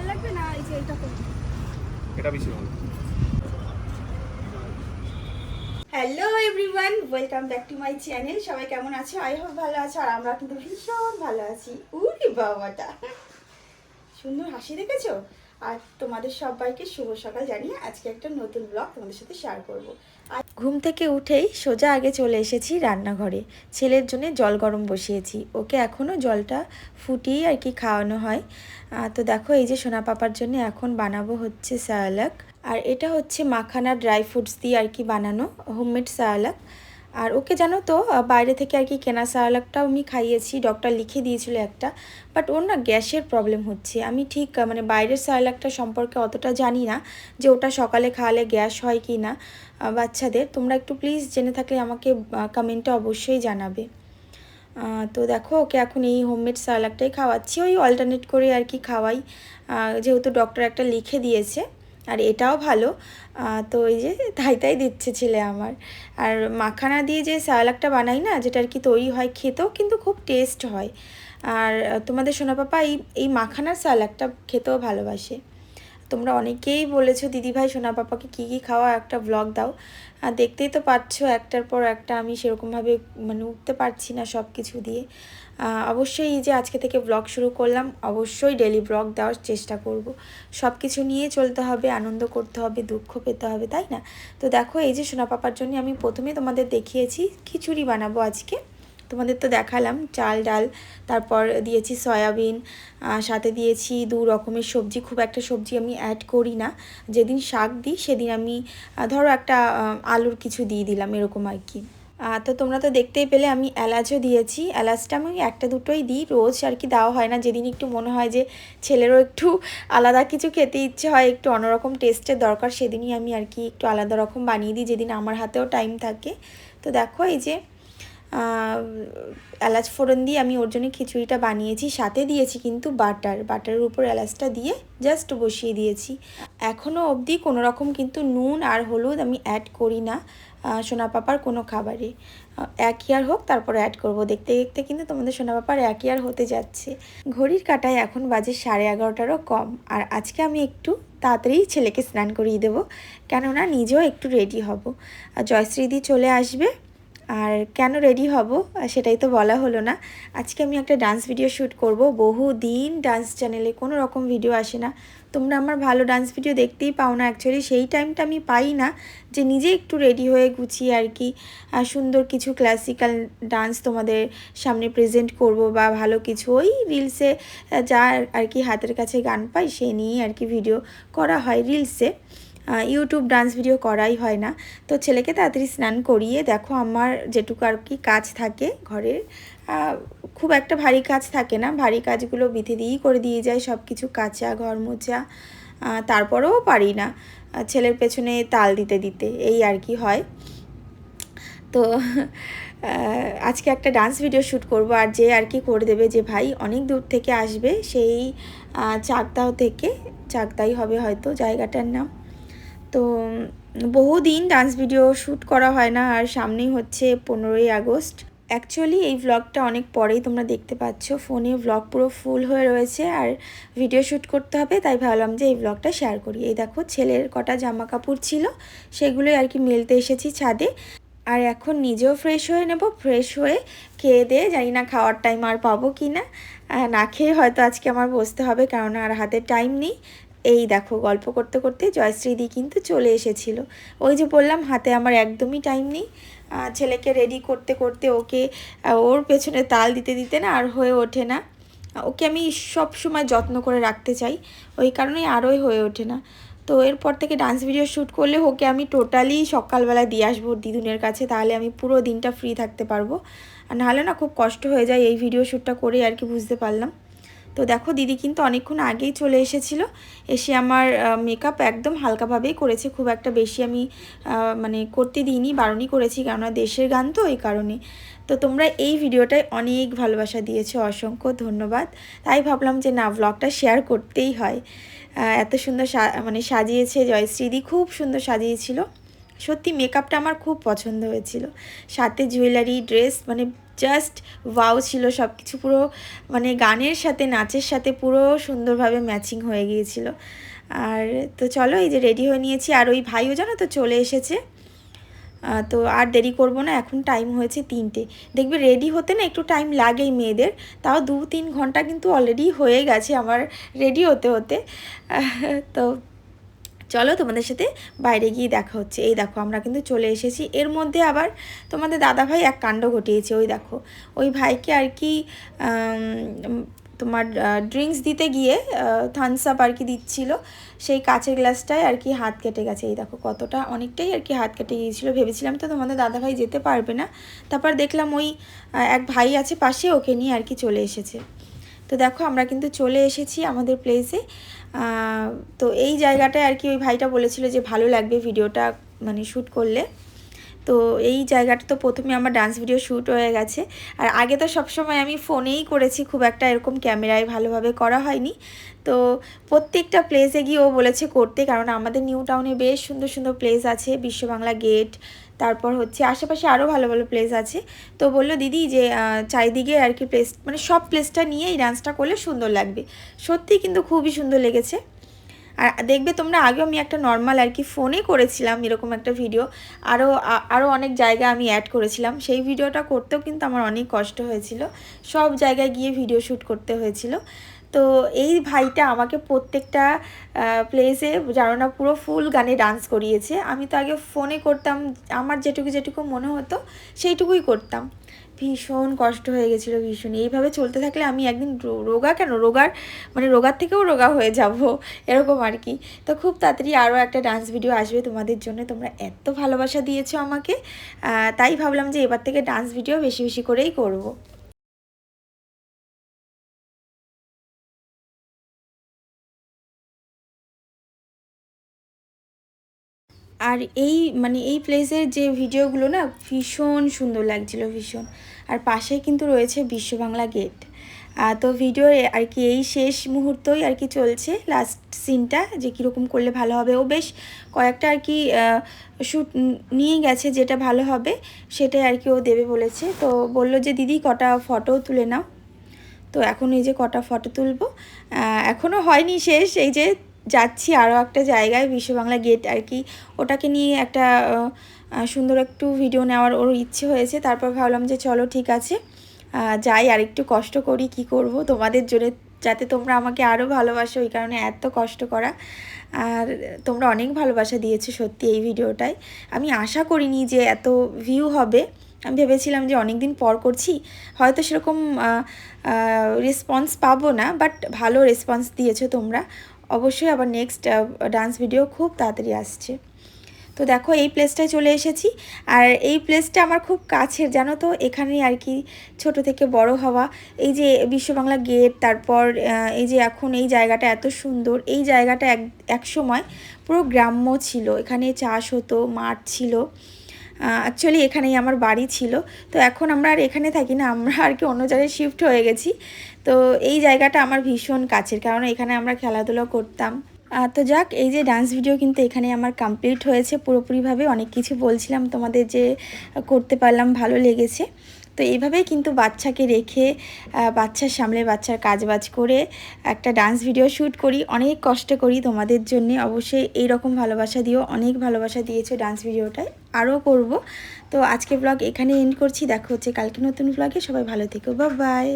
ভালো লাগবে না এই যে এটা করব এটা বেশি ভালো hello everyone welcome back to my channel সবাই কেমন আছো? আই হোপ ভালো আছো। আর আমরা কিন্তু ভীষণ ভালো আছি। উরি বাবাটা। সুন্দর হাসি দেখেছ? আর তোমাদের সবাইকে শুভ সকাল জানিয়ে আজকে একটা নতুন ব্লগ তোমাদের সাথে শেয়ার করব। ঘুম থেকে উঠেই সোজা আগে চলে এসেছি রান্নাঘরে। ছেলের জন্য জল গরম বসিয়েছি। ওকে এখনও জলটা ফুটিয়ে আর কি খাওয়ানো হয়। তো দেখো এই যে সোনা পাপার জন্য এখন বানাবো হচ্ছে সায়ালাক আর এটা হচ্ছে মাখানা ড্রাই ফ্রুটস দিয়ে আর কি বানানো হোমমেড সায়ালাক আর ওকে জানো তো বাইরে থেকে আর কি কেনা সায়ালাকটাও আমি খাইয়েছি ডক্টর লিখে দিয়েছিল একটা বাট ওর না গ্যাসের প্রবলেম হচ্ছে। আমি ঠিক মানে বাইরের সায়ালাকটা সম্পর্কে অতটা জানি না যে ওটা সকালে খাওয়ালে গ্যাস হয় কি না বাচ্চাদের। তোমরা একটু প্লিজ জেনে থাকলে আমাকে কমেন্টে অবশ্যই জানাবে। তো দেখো, ওকে এখন এই হোমমেড সালাডটাই খাওয়াচ্ছি। ওই অল্টারনেট করে আর কি খাওয়াই। যেহেতু ডক্টর একটা লিখে দিয়েছে আর এটাও ভালো। তো এই যে তাই তাই দিচ্ছে ছেলে আমার। আর মাখানা দিয়ে যে সালাকটা বানাই না, যেটা আর কি তৈরি হয় খেতেও কিন্তু খুব টেস্ট হয়। আর, তোমাদের সোনাপাপা এই এই মাখানার সালাকটা খেতেও ভালোবাসে। তোমরা অনেকেই বলেছ, দিদিভাই সোনা পাপাকে কী কী খাওয়া একটা ব্লগ দাও। আর দেখতেই তো পাচ্ছ, একটার পর একটা আমি সেরকমভাবে মানে উঠতে পারছি না সব কিছু দিয়ে অবশ্যই এই যে আজকে থেকে ব্লগ শুরু করলাম, অবশ্যই ডেলি ব্লগ দেওয়ার চেষ্টা করব। সব কিছু নিয়ে চলতে হবে, আনন্দ করতে হবে, দুঃখ পেতে হবে, তাই না? তো দেখো, এই যে সোনা পাপার জন্য আমি প্রথমে তোমাদের দেখিয়েছি, খিচুড়ি বানাবো আজকে। তোমাদের তো দেখালাম, চাল, ডাল, তারপর দিয়েছি সয়াবিন সাথে দিয়েছি দু রকমের সবজি, খুব একটা সবজি আমি অ্যাড করি না। যেদিন শাক দিই, সেদিন আমি ধরো একটা আলুর কিছু দিয়ে দিলাম, এরকম আর কি। তো তোমরা তো দেখতেই পেলে আমি এলাচও দিয়েছি। এলাচটা আমি একটা দুটোই দিই, রোজ আর কি দেওয়া হয় না। যেদিন একটু মনে হয় যে ছেলেরও একটু আলাদা কিছু খেতে ইচ্ছে হয়, একটু অন্যরকম টেস্টের দরকার, সেদিনই আমি আর কি একটু আলাদা রকম বানিয়ে দিই, যেদিন আমার হাতেও টাইম থাকে। তো দেখো এই যে এলাচ ফোড়ন দিয়ে আমি ওর জন্য খিচুড়িটা বানিয়েছি, সাথে দিয়েছি কিন্তু বাটার। বাটারের উপর এলাচটা দিয়ে জাস্ট বসিয়ে দিয়েছি। এখনও অবধি কোনো রকম কিন্তু নুন আর হলুদ আমি অ্যাড করি না সোনা পাপার কোনো খাবারে। এক ইয়ার হোক, তারপরে অ্যাড করব। দেখতে দেখতে কিন্তু তোমাদের সোনা পাপার এক ইয়ার হতে যাচ্ছে। ঘড়ির কাটায় এখন বাজে সাড়ে এগারোটারও কম। আর আজকে আমি একটু তাড়াতাড়ি ছেলেকে স্নান করিয়ে দেবো, কেননা নিজেও একটু রেডি হব। আর জয়শ্রীদি চলে আসবে আর কেন রেডি হব? সেটাই তো বলা হলো না। আজকে আমি একটা ডান্স ভিডিও শ্যুট করব। বহু দিন ডান্স চ্যানেলে কোনো রকম ভিডিও আসে না। তোমরা আমার ভালো ডান্স ভিডিও দেখতেই পাও না অ্যাকচুয়ালি সেই টাইমটা আমি পাই না যে নিজে একটু রেডি হয়ে গুছিয়ে আর কি সুন্দর কিছু ক্লাসিক্যাল ডান্স তোমাদের সামনে প্রেজেন্ট করব বা ভালো কিছু। ওই রিলসে যা আর কি হাতের কাছে গান পাই, সে নিয়েই আর কি ভিডিও করা হয় রিলসে ইউটিউব ডান্স ভিডিও করাই হয় না। তো ছেলেকে তাড়াতাড়ি স্নান করিয়ে দেখো আমার যেটুকু আর কি কাজ থাকে ঘরের খুব একটা ভারী কাজ থাকে না। ভারী কাজগুলো বিধি দিয়েই করে দিয়ে যায় সব কিছু কাঁচা ঘর আহ, তারপরেও পারি না। ছেলের পেছনে তাল দিতে দিতে এই আর কি হয়। তো আজকে একটা ডান্স ভিডিও শ্যুট করব আর যে আর কি করে দেবে যে ভাই অনেক দূর থেকে আসবে সেই চাকদাও থেকে চাকদাই হবে হয়তো জায়গাটার নাম। তো বহুদিন ডান্স ভিডিও শ্যুট করা হয় না, আর সামনেই হচ্ছে পনেরোই আগস্ট। অ্যাকচুয়ালি এই ভ্লগটা অনেক পরেই তোমরা দেখতে পাচ্ছ। ফোনে ভ্লগ পুরো ফুল হয়ে রয়েছে, আর ভিডিও শ্যুট করতে হবে, তাই ভাবলাম যে এই ভ্লগটা শেয়ার করি। এই দেখো, ছেলের কটা জামা কাপড় ছিল, সেগুলোই আর কি মেলতে এসেছি ছাদে। আর এখন নিজেও ফ্রেশ হয়ে নেব ফ্রেশ হয়ে খেয়ে দিয়ে জানি না খাওয়ার টাইম আর পাবো কি না না খেয়ে হয়তো আজকে আমার বসতে হবে, কারণ আর হাতে টাইম নেই। এই দেখো, গল্প করতে করতে জয়শ্রীদি কিন্তু চলে এসেছিল। ওই যে বললাম, হাতে আমার একদমই টাইম নেই। ছেলেকে রেডি করতে করতে ওকে ওর পেছনে তাল দিতে দিতে না আর হয়ে ওঠে না। ওকে আমি সব সময় যত্ন করে রাখতে চাই, ওই কারণেই আরোই হয়ে ওঠে না। তো এরপর থেকে ডান্স ভিডিও শ্যুট করলে ওকে আমি টোটালি সকালবেলায় দিয়ে আসব দিদুনের কাছে, তাহলে আমি পুরো দিনটা ফ্রি থাকতে পারব। আর নাহলে না খুব কষ্ট হয়ে যায় এই ভিডিও শ্যুটটা করে আর কি, বুঝতে পারলাম। তো দেখো দিদি কিন্তু অনেকক্ষণ আগেই চলে এসেছিল। এসে আমার মেকআপ একদম হালকাভাবেই করেছে। খুব একটা বেশি আমি মানে করতে দিইনি, বারণই করেছি, কেননা দেশের গান তো এই কারণে। তো তোমরা এই ভিডিওটায় অনেক ভালোবাসা দিয়েছ, অসংখ্য ধন্যবাদ। তাই ভাবলাম যে না ব্লগটা শেয়ার করতেই হয়। এত সুন্দর মানে সাজিয়েছে জয়শ্রীদি খুব সুন্দর সাজিয়েছিল। সত্যি মেকআপটা আমার খুব পছন্দ হয়েছিল। সাথে জুয়েলারি ড্রেস মানে জাস্ট ওয়াও ছিল সব কিছু পুরো মানে গানের সাথে, নাচের সাথে পুরো সুন্দরভাবে ম্যাচিং হয়ে গিয়েছিল। আর তো চলো এই যে রেডি হয়ে নিয়েছি। আর ওই ভাইও জানো তো চলে এসেছে। তো আর দেরি করব না, এখন টাইম হয়েছে তিনটে। দেখবে রেডি হতে না একটু টাইম লাগেই মেয়েদের। তাও দু তিন ঘণ্টা কিন্তু অলরেডি হয়ে গেছে আমার রেডি হতে হতে। তো চলো তোমাদের সাথে বাইরে গিয়ে দেখা হচ্ছে। এই দেখো, আমরা কিন্তু চলে এসেছি। এর মধ্যে আবার তোমাদের দাদাভাই এক কাণ্ড ঘটিয়েছে, ওই দেখো। ওই ভাইকে আর কি তোমার ড্রিঙ্কস দিতে গিয়ে থামস আপ আর কি দিচ্ছিল। সেই কাঁচের গ্লাসটায় আর কি হাত কেটে গেছে। এই দেখো, কতটা, অনেকটাই আর কি হাত কেটে গিয়েছিল। ভেবেছিলাম তো তোমাদের দাদাভাই যেতে পারবে না। তারপর দেখলাম ওই এক ভাই আছে পাশে, ওকে নিয়ে আর কি চলে এসেছে। তো দেখো, আমরা কিন্তু চলে এসেছি আমাদের প্লেসে তো এই জায়গাটায় আর কি ওই ভাইটা বলেছিল যে ভালো লাগবে ভিডিওটা মানে শ্যুট করলে। তো এই জায়গাটা তো প্রথমে আমার ডান্স ভিডিও শ্যুট হয়ে গেছে। আর আগে তো সবসময় আমি ফোনেই করেছি, খুব একটা এরকম ক্যামেরায় ভালোভাবে করা হয়নি। তো প্রত্যেকটা প্লেসে গিয়ে ও বলেছে করতে, কারণ আমাদের নিউ টাউনে বেশ সুন্দর সুন্দর প্লেস আছে, বিশ্ববাংলা গেট তারপর হচ্ছে আশেপাশে আরও ভালো ভালো প্লেস আছে। তো বলল, দিদি যে চারিদিকে আর কি প্লেস মানে সব প্লেসটা নিয়ে এই ডান্সটা করলে সুন্দর লাগবে। সত্যি কিন্তু খুবই সুন্দর লেগেছে। আর দেখবে তোমরা, আগেও আমি একটা নর্মাল আর কি ফোনে করেছিলাম এরকম একটা ভিডিও আরও আরও অনেক জায়গা আমি অ্যাড করেছিলাম। সেই ভিডিওটা করতেও কিন্তু আমার অনেক কষ্ট হয়েছিল। সব জায়গায় গিয়ে ভিডিও শ্যুট করতে হয়েছিল। তো এই ভাইটা আমাকে প্রত্যেকটা প্লেসে জানো না পুরো ফুল গানে ডান্স করিয়েছে। আমি তো আগে ফোনে করতাম, আমার যেটুকু যেটুকু মনে হতো, সেইটুকুই করতাম। ভীষণ কষ্ট হয়ে গেছিল ভীষণ। এইভাবে চলতে থাকলে আমি একদিন রোগা কেন? রোগার মানে রোগার থেকেও রোগা হয়ে যাব, এরকম আর কি। তো খুব তাড়াতাড়ি আরও একটা ডান্স ভিডিও আসবে তোমাদের জন্য। তোমরা এত ভালোবাসা দিয়েছ আমাকে তাই ভাবলাম যে এবার থেকে ডান্স ভিডিও বেশি বেশি করেই করব। আর এই মানে এই প্লেসের যে ভিডিওগুলো না, ভীষণ সুন্দর লাগছিল, ভীষণ। আর পাশে কিন্তু রয়েছে বিশ্ব বাংলা গেট তো ভিডিও আর কি এই শেষ মুহূর্তই আর কি চলছে। লাস্ট সিনটা যে কীরকম করলে ভালো হবে। ও বেশ কয়েকটা আর কি শ্যুট নিয়ে গেছে যেটা ভালো হবে, সেটাই আর কি ও দেবে বলেছে। তো বলল যে, দিদি, কটা ফটো তুলে নাও। তো এখন এই যে কটা ফটো তুলবো এখনও হয়নি শেষ। এই যে যাচ্ছি আরও একটা জায়গায় বিশ্ববাংলা গেট আর কি। ওটাকে নিয়ে একটা সুন্দর একটু ভিডিও নেওয়ার ওর ইচ্ছে হয়েছে। তারপর ভাবলাম যে চলো ঠিক আছে যাই আর একটু কষ্ট করি, কি করব তোমাদের জন্য যাতে তোমরা আমাকে আরও ভালোবাসো ওই কারণে এত কষ্ট করা। আর তোমরা অনেক ভালোবাসা দিয়েছ সত্যি এই ভিডিওটায় আমি আশা করিনি যে এত ভিউ হবে। আমি ভেবেছিলাম যে অনেক দিন পর করছি, হয়তো সেরকম রেসপন্স পাবো না বাট ভালো রেসপন্স দিয়েছ তোমরা। অবশ্যই আবার নেক্সট ডান্স ভিডিও খুব তাড়াতাড়ি আসছে। তো দেখো এই প্লেসটায় চলে এসেছি। আর এই প্লেসটা আমার খুব কাছের, জানো তো? এখানেই আর কি ছোট থেকে বড় হওয়া। এই যে বিশ্ববাংলা গেট তারপর এই যে এখন এই জায়গাটা এত সুন্দর। এই জায়গাটা এক এক সময় পুরো গ্রাম্য ছিল। এখানে চাষ হতো, মাঠ ছিল। অ্যাকচুয়ালি এখানেই আমার বাড়ি ছিল। তো এখন আমরা আর এখানে থাকি না, আমরা আর কি অন্য জায়গায় শিফট হয়ে গেছি। তো এই জায়গাটা আমার ভীষণ কাছের, কারণ এখানে আমরা খেলাধুলো করতাম। আর তো যাক, এই যে ডান্স ভিডিও কিন্তু এখানে আমার কমপ্লিট হয়েছে। পুরোপুরিভাবে অনেক কিছু বলছিলাম তোমাদের যে করতে পারলাম, ভালো লেগেছে। তো এইভাবেই কিন্তু বাচ্চাকে রেখে বাচ্চার সামনে বাচ্চার কাজবাজ করে একটা ডান্স ভিডিও শ্যুট করি। অনেক কষ্ট করি তোমাদের জন্যে। অবশ্যই এই রকম ভালোবাসা দিও। অনেক ভালোবাসা দিয়েছ ডান্স ভিডিওটায় আরও করব। তো আজকে ব্লগ এখানে এন্ড করছি। দেখো হচ্ছে কালকে নতুন ব্লগে সবাই ভালো থেকো। বা বাই